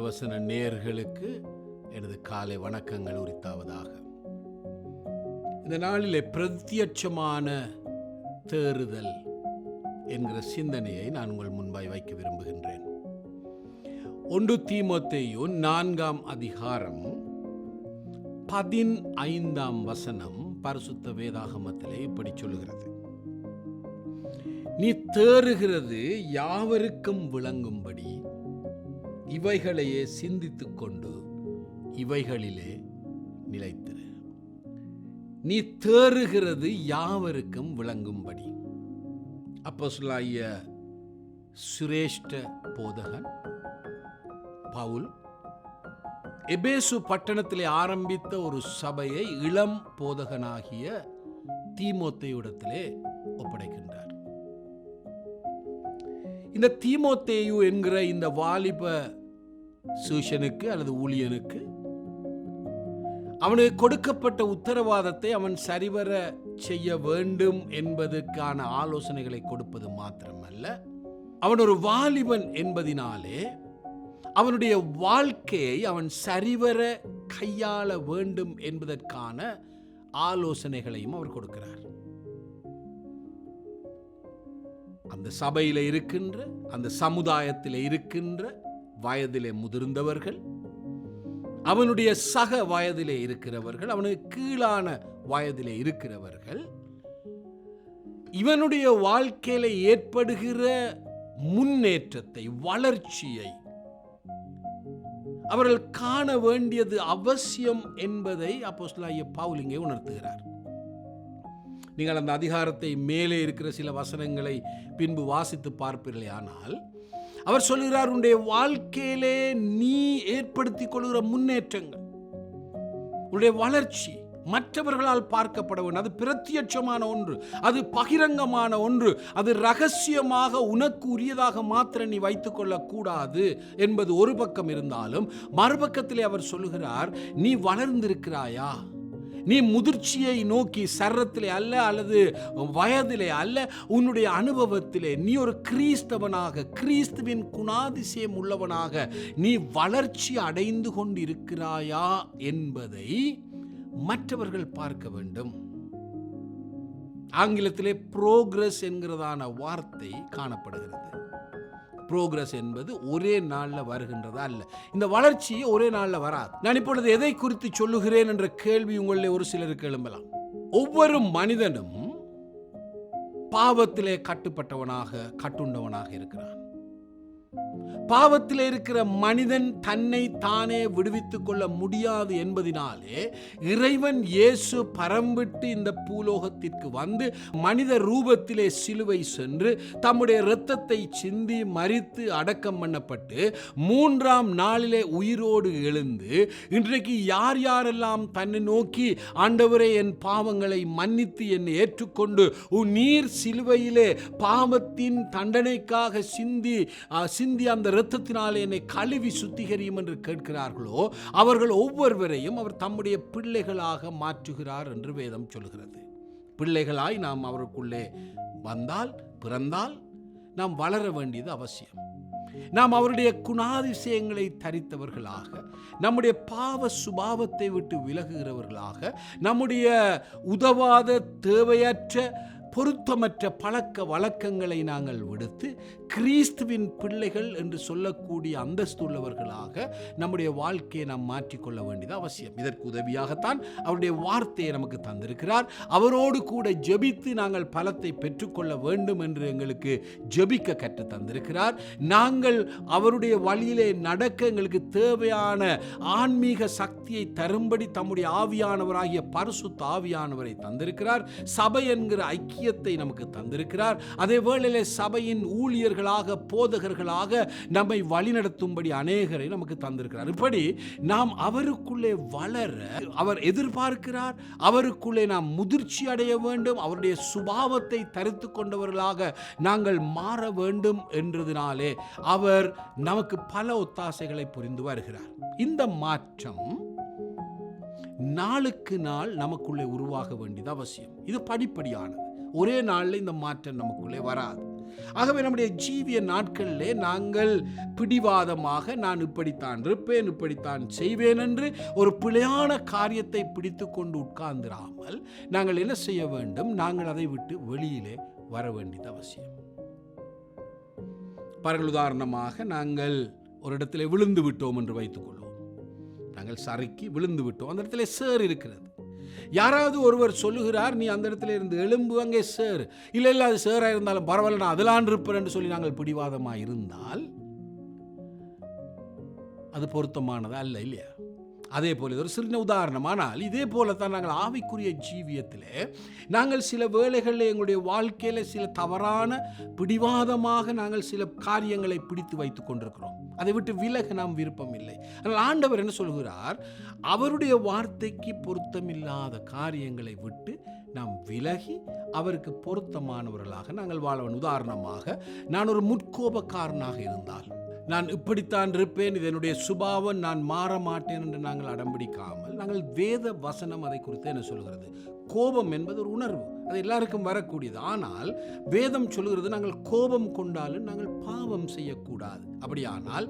வசன நேர்களுக்கு எனது காலை வணக்கங்கள் உரித்தாவதாக. இந்த நாளிலே பிரத்யட்சமான தேறுதல் என்கிற சிந்தனையை நான் உங்கள் முன்பாய் வைக்க விரும்புகின்றேன். ஒன்று தீமோத்தேயு நான்காம் அதிகாரம் பதினைந்தாம் வசனம் பரிசுத்த வேதாகமத்திலே இப்படி சொல்லுகிறது. நீ தேறுகிறது யாவருக்கும் விளங்கும்படி இவைகளையே சிந்தித்து கொண்டு இவைகளிலே நிலைத்திரு. நீ தேறுகிறது யாவருக்கும் விளங்கும்படி. அப்போ சொல்லாய சுரேஷ்ட போதகன் பவுல் எபேசு பட்டணத்திலே ஆரம்பித்த ஒரு சபையை இளம் போதகனாகிய தீமோத்தையுடத்திலே ஒப்படைக்கின்றார். இந்த தீமோத்தேயு என்கிற இந்த வாலிப சூஷனுக்கு அல்லது ஊழியனுக்கு அவனுக்கு கொடுக்கப்பட்ட உத்தரவாதத்தை அவன் சரிவர செய்ய வேண்டும் என்பதற்கான ஆலோசனைகளை கொடுப்பது மாத்திரமல்ல. அவன் ஒரு வாலிபன் என்பதினாலே அவனுடைய வாழ்க்கையை அவன் சரிவர கையாள வேண்டும் என்பதற்கான ஆலோசனைகளையும் அவர் கொடுக்கிறார். அந்த சபையில் இருக்கின்ற அந்த சமுதாயத்தில் இருக்கின்ற வயதிலே முதிர்ந்தவர்கள் அவனுடைய சக வயதிலே இருக்கிறவர்கள் அவனுக்கு கீழான வயதிலே இருக்கிறவர்கள் இவனுடைய வாழ்க்கையில ஏற்படுகிற முன்னேற்றத்தை வளர்ச்சியை அவர்கள் காண வேண்டியது அவசியம் என்பதை அப்போஸ்லாய பவுலிங்கை உணர்த்துகிறார். நீங்கள் அந்த அதிகாரத்தை மேலே இருக்கிற சில வசனங்களை பின்பு வாசித்து பார்ப்பீர்களே. ஆனால் அவர் சொல்கிறார் உன்னுடைய வாழ்க்கையிலே நீ ஏற்படுத்திக் கொள்கிற முன்னேற்றங்கள் உன்னுடைய வளர்ச்சி மற்றவர்களால் பார்க்கப்பட வேண்டும். அது பிரத்யட்சமான ஒன்று அது பகிரங்கமான ஒன்று அது ரகசியமாக உனக்கு உரியதாக மாத்திர நீ வைத்துக்கொள்ளக் கூடாது என்பது ஒரு பக்கம் இருந்தாலும் மறுபக்கத்திலே அவர் சொல்லுகிறார் நீ வளர்ந்திருக்கிறாயா? நீ முதிர்ச்சியை நோக்கி சரத்திலே அல்ல அல்லது வயதிலே அல்ல உன்னுடைய அனுபவத்திலே நீ ஒரு கிறிஸ்தவனாக கிறிஸ்துவின் குணாதிசயம் உள்ளவனாக நீ வளர்ச்சி அடைந்து கொண்டிருக்கிறாயா என்பதை மற்றவர்கள் பார்க்க வேண்டும். ஆங்கிலத்திலே புரோக்ரஸ் என்கிறதான வார்த்தை காணப்படுகிறது. ப்ரோக்ரஸ் என்பது ஒரே நாளில் வருகின்றதா அல்ல? இந்த வளர்ச்சி ஒரே நாளில் வராது. நான் இப்பொழுது எதை குறித்து சொல்லுகிறேன் என்ற கேள்வி உங்களில் ஒரு சிலருக்கு எழும்பலாம் ஒவ்வொரு மனிதனும் பாவத்திலே கட்டுப்பட்டவனாக கட்டுண்டவனாக இருக்கிறான். பாவத்தில் இருக்கிற மனிதன் தன்னை தானே விடுவித்துக் கொள்ள முடியாது என்பதினாலே இறைவன் இயேசு பரம்பிட்டு இந்த பூலோகத்திற்கு வந்து மனித ரூபத்திலே சிலுவை சென்று தம்முடைய இரத்தத்தை சிந்தி மறித்து அடக்கம் பண்ணப்பட்டு மூன்றாம் நாளிலே உயிரோடு எழுந்து இன்றைக்கு யார் யாரெல்லாம் தன்னை நோக்கி ஆண்டவரே என் பாவங்களை மன்னித்து என்னை ஏற்றுக்கொண்டு உன் நீர் சிலுவையிலே பாவத்தின் தண்டனைக்காக சிந்தி அஹ், சிந்தி அந்த இரத்தத்தினால் என்னை கழுவி சுத்திகரியும் என்று கேட்கிறார்களோ அவர்கள் ஒவ்வொருவரையும் அவர் தம்முடைய பிள்ளைகளாக மாற்றுகிறார் என்று வேதம் சொல்கிறது. பிள்ளைகளாய் நாம் அவருக்குள்ளே வந்தால் பிறந்தால் நாம் வளர வேண்டியது அவசியம். நாம் அவருடைய குணாதிசயங்களை தரித்தவர்களாக நம்முடைய பாவ சுபாவத்தை விட்டு விலகுகிறவர்களாக நம்முடைய உதவாத தேவையற்ற பொருத்தமற்ற பழக்க வழக்கங்களை நாங்கள் விடுத்து கிறிஸ்துவின் பிள்ளைகள் என்று சொல்லக்கூடிய அந்தஸ்துள்ளவர்களாக நம்முடைய வாழ்க்கையை நாம் மாற்றிக்கொள்ள வேண்டியது அவசியம். இதற்கு உதவியாகத்தான் அவருடைய வார்த்தையை நமக்கு தந்திருக்கிறார். அவரோடு கூட ஜெபித்து நாங்கள் பலத்தை பெற்றுக்கொள்ள வேண்டும் என்று எங்களுக்கு ஜெபிக்க கற்று தந்திருக்கிறார். நாங்கள் அவருடைய வழியிலே நடக்க எங்களுக்கு தேவையான ஆன்மீக சக்தியை தரும்படி தம்முடைய ஆவியானவராகிய பரிசுத்த ஆவியானவரை தந்திருக்கிறார். சபை என்கிற ஐக்கிய பாக்கியத்தை நமக்கு தந்திருக்கிறார். அதே வேளையிலே சபையின் ஊழியர்களாக போதகர்களாக நம்மை வழிநடத்தும்படி அநேகரை நமக்கு தந்திருக்கிறார். இப்படி நாம் அவருக்குள்ளே வளர அவர் எதிர்பார்க்கிறார். அவருக்குள்ளே நாம் முதிர்ச்சி அடைய வேண்டும். அவருடைய சுபாவத்தை தரித்து கொண்டவர்களாக நாங்கள் மாற வேண்டும் என்றதினாலே அவர் நமக்கு பல ஒத்தாசைகளை புரிந்து வருகிறார். இந்த மாற்றம் நாளுக்கு நாள் நமக்குள்ளே உருவாக வேண்டியது அவசியம். இது படிப்படியானது. ஒரே நாளில் இந்த மாற்றம் நமக்குள்ளே வராது. ஆகவே நம்முடைய ஜீவிய நாட்களிலே நாங்கள் பிடிவாதமாக நான் இப்படித்தான் இருப்பேன் இப்படித்தான் செய்வேன் என்று ஒரு பிழையான காரியத்தை பிடித்து கொண்டு உட்கார்ந்திராமல் நாங்கள் என்ன செய்ய வேண்டும்? நாங்கள் அதை விட்டு வெளியிலே வர வேண்டியது அவசியம். பாருங்கள் உதாரணமாக நாங்கள் ஒரு இடத்துல விழுந்து விட்டோம் என்று வைத்துக்கொள்வோம் நாங்கள் சறுக்கி விழுந்து விட்டோம். அந்த இடத்துல சேர் இருக்கிறது. யாராவது ஒருவர் சொல்லுகிறார் நீ அந்த இடத்துல இருந்து எலும்பு அங்கே சேர் இல்லை இல்லை அது சேராக இருந்தாலும் பரவாயில்ல நான் அதிலான் இருப்பேன் என்று சொல்லி நாங்கள் பிடிவாதமாக இருந்தால் அது பொருத்தமானதா? இல்லை இல்லையா? அதே போல் இது ஒரு சின்ன உதாரணம். ஆனால் இதே போலத்தான் நாங்கள் ஆவிக்குரிய ஜீவியத்தில் நாங்கள் சில வேளைகளில் எங்களுடைய வாழ்க்கையில் சில தவறான பிடிவாதமாக நாங்கள் சில காரியங்களை பிடித்து வைத்து கொண்டிருக்கிறோம். அதை விட்டு விலக நாம் விருப்பம் இல்லை. ஆனால் ஆண்டவர் என்ன சொல்கிறார்? அவருடைய வார்த்தைக்கு பொருத்தமில்லாத காரியங்களை விட்டு நாம் விலகி அவருக்கு பொருத்தமானவர்களாக நாங்கள் வாழவன் உதாரணமாக நான் ஒரு முற்கோபக்காரனாக இருந்தால் நான் இப்படித்தான் இருப்பேன் இது என்னுடைய சுபாவம் நான் மாற மாட்டேன் என்று நாங்கள் அடம்பிடிக்காமல் நாங்கள் வேத வசனம் அதை குறித்து என்ன சொல்கிறது? கோபம் என்பது ஒரு உணர்வு. அது எல்லாருக்கும் வரக்கூடியது. ஆனால் வேதம் சொல்கிறது நாங்கள் கோபம் கொண்டாலும் நாங்கள் பாவம் செய்யக்கூடாது. அப்படியானால்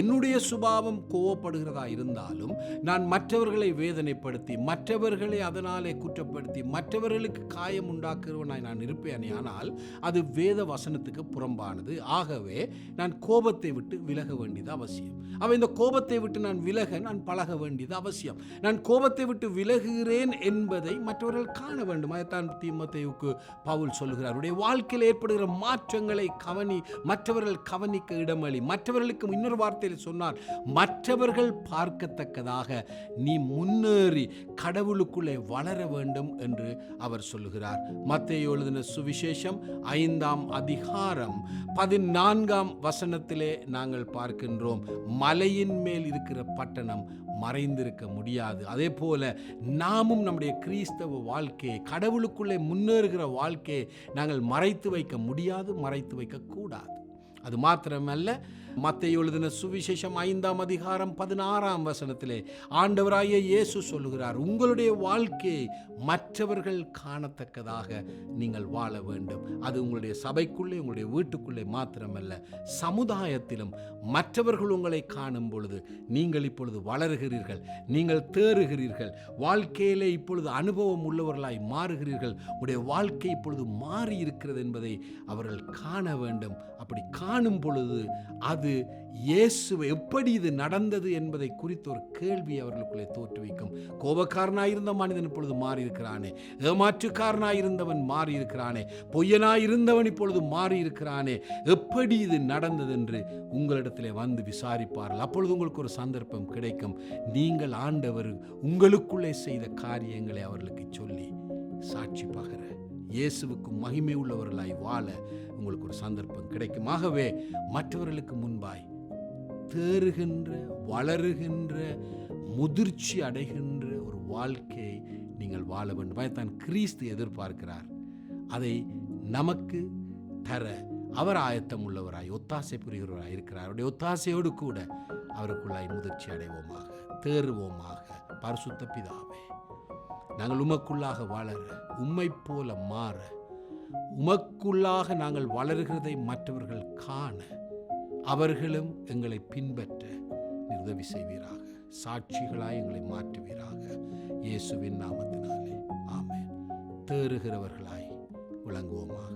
என்னுடைய சுபாவம் கோவப்படுகிறதா இருந்தாலும் நான் மற்றவர்களை வேதனைப்படுத்தி மற்றவர்களை அதனாலே குற்றப்படுத்தி மற்றவர்களுக்கு காயம் உண்டாக்குறவனாய் நான் இருப்பேனே ஆனால் அது வேத வசனத்துக்கு புறம்பானது. ஆகவே நான் கோபத்தை விட்டு விலக வேண்டியது அவசியம். அவ இந்த கோபத்தை விட்டு நான் விலக நான் பழக வேண்டியது அவசியம். நான் கோபத்தை விட்டு விலகுகிறேன் என்பதை மற்றவர்கள் காண வேண்டும். அதைத்தான் தீமத்தைவுக்கு பவுல் சொல்கிறார் அவருடைய வாழ்க்கையில் ஏற்படுகிற மாற்றங்களை கவனி மற்றவர்கள் கவனிக்க இடமளி. மற்றவர்களுக்கு இன்னொரு வார்த்தையில் சொன்னார் மற்றவர்கள் பார்க்கத்தக்கதாக நீ முன்னேறி கடவுளுக்குள்ளே வளர வேண்டும் என்று அவர் சொல்லுகிறார். மத்தேயு எழுதின சுவிசேஷம் ஐந்தாம் அதிகாரம் பதினான்காம் வசனத்திலே நாங்கள் பார்க்கின்றோம். மலையின் மேல் இருக்கிற பட்டணம் மறைந்திருக்க முடியாது. அதே போல நாமும் நம்முடைய கிறிஸ்தவ வாழ்க்கையை கடவுளுக்குள்ளே முன்னேறுகிற வாழ்க்கையை நாங்கள் மறைத்து வைக்க முடியாது மறைத்து வைக்க கூடாது அது மாத்திரமல்ல மத்திய எழுதின சுவிசேஷம் ஐந்தாம் அதிகாரம் பதினாறாம் வசனத்திலே ஆண்டவராய இயேசு சொல்லுகிறார் உங்களுடைய வாழ்க்கையை மற்றவர்கள் காணத்தக்கதாக நீங்கள் வாழ வேண்டும். அது உங்களுடைய சபைக்குள்ளே உங்களுடைய வீட்டுக்குள்ளே மாத்திரமல்ல சமுதாயத்திலும் மற்றவர்கள் உங்களை காணும் பொழுது நீங்கள் இப்பொழுது வளருகிறீர்கள் நீங்கள் தேறுகிறீர்கள். வாழ்க்கையிலே இப்பொழுது அனுபவம் உள்ளவர்களாய் மாறுகிறீர்கள். உடைய வாழ்க்கை இப்பொழுது மாறி இருக்கிறது என்பதை அவர்கள் காண வேண்டும். அப்படி காணும் பொழுது அது இயேசுவை எப்படி இது நடந்தது என்பதை குறித்த ஒரு கேள்வி அவர்களுக்குள்ளே தோற்றுவிக்கும் கோபக்காரனாயிருந்த மனிதன் இப்பொழுது மாறியிருக்கிறானே. ஏமாற்றுக்காரனாயிருந்தவன் மாறியிருக்கிறானே. இருந்தவன் மாறி இருக்கிறானே இருந்தவன் இப்பொழுது மாறி இருக்கிறானே எப்படி இது நடந்தது என்று உங்களிடத்திலே வந்து விசாரிப்பார்கள். அப்பொழுது உங்களுக்கு ஒரு சந்தர்ப்பம் கிடைக்கும். நீங்கள் ஆண்டவர் உங்களுக்குள்ளே செய்த காரியங்களை அவர்களுக்கு சொல்லி சாட்சி பகர. இயேசுவுக்கு மகிமை உள்ளவர்களாய் வாழ உங்களுக்கு ஒரு சந்தர்ப்பம் கிடைக்கும். ஆகவே மற்றவர்களுக்கு முன்பாய் தேறுகின்ற வளருகின்ற முதிர்ச்சி அடைகின்ற ஒரு வாழ்க்கையை நீங்கள் வாழ வேண்டும். தான் கிறிஸ்து எதிர்பார்க்கிறார். அதை நமக்கு தர அவர் ஆயத்தம் உள்ளவராய் ஒத்தாசை புரிகிறவராய் இருக்கிறார். அவருடைய ஒத்தாசையோடு கூட அவருக்குள்ளாய் முதிர்ச்சி அடைவோமாக தேறுவோமாக. பரிசுத்த பிதாவே. நாங்கள் உமக்குள்ளாக வளர உம்மை போல மாற உமக்குள்ளாக நாங்கள் வளர்கிறதை மற்றவர்கள் காண அவர்களும் எங்களை பின்பற்ற உதவி செய்வீராக. சாட்சிகளாய் எங்களை மாற்றுவீராக. இயேசுவின் நாமத்தினாலே. ஆமே தேறுகிறவர்களாய் விளங்குவோமாக.